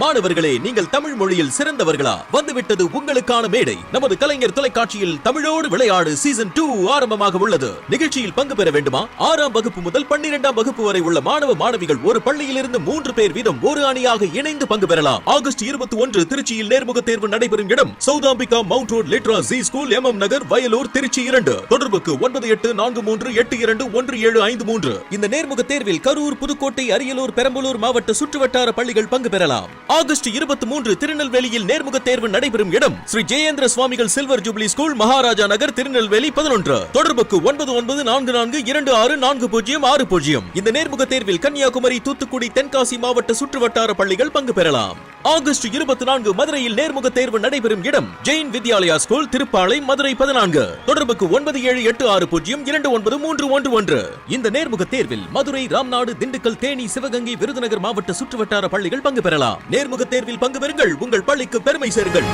மாணவர்களே நீங்கள் தமிழ் மொழியில் சிறந்தவர்களா? வந்துவிட்டது உங்களுக்கான மேடை. நமது கலைஞர் தொலைக்காட்சியில் தமிழோடு விளையாடு சீசன் டூ ஆரம்பமாக உள்ளது. நிகழ்ச்சியில் பங்கு பெற வேண்டுமா? ஆறாம் வகுப்பு முதல் பன்னிரெண்டாம் வகுப்பு வரை உள்ள மாணவ மாணவிகள் ஒரு பள்ளியில் இருந்து மூன்று பேர் வீதம் ஒரு அணியாக இணைந்து பங்கு பெறலாம். ஆகஸ்ட் இருபத்தி ஒன்று திருச்சியில் நேர்முக தேர்வு நடைபெறும் இடம் Sowdambika Mount road Litera Zee school M M Nagar Vayalur Tiruchi இரண்டு. தொடர்புக்கு ஒன்பது எட்டு நான்கு மூன்று எட்டு இரண்டு ஒன்று ஏழு ஐந்து மூன்று. இந்த நேர்முக தேர்வில் கரூர் புதுக்கோட்டை அரியலூர் பெரம்பலூர் மாவட்ட சுற்றுவட்டார பள்ளிகள் பங்கு பெறலாம். ஆகஸ்ட் இருபத்தி மூன்று திருநெல்வேலியில் நேர்முக தேர்வு நடைபெறும் இடம் Sri Jayendra Swamigal silver jubilee school Maharaja Nagar Tirunelveli பதினொன்று. தொடர்புக்கு ஒன்பது ஒன்பது நான்கு நான்கு இரண்டு ஆறு நான்கு பூஜ்ஜியம் ஆறு பூஜ்ஜியம். இந்த நேர்முக தேர்வில் கன்னியாகுமரி தூத்துக்குடி தென்காசி மாவட்ட சுற்றுவட்டார பள்ளிகள் பங்கு பெறலாம். ஆகஸ்ட் இருபத்தி நான்கு மதுரையில் நேர்முக தேர்வு நடைபெறும் இடம் ஜெயின் வித்யாலயா ஸ்கூல் திருப்பாளை மதுரை பதினான்கு. தொடர்புக்கு ஒன்பது ஏழு எட்டு ஆறு பூஜ்ஜியம் இரண்டு ஒன்பது மூன்று ஒன்று ஒன்று. இந்த நேர்முக தேர்வில் மதுரை ராம்நாடு திண்டுக்கல் தேனி சிவகங்கை விருதுநகர் மாவட்ட சுற்றுவட்டார பள்ளிகள் பங்கு பெறலாம். நேர்முக தேர்வில் பங்கு பெறுங்கள். உங்கள் பள்ளிக்கு பெருமை சேருங்கள்.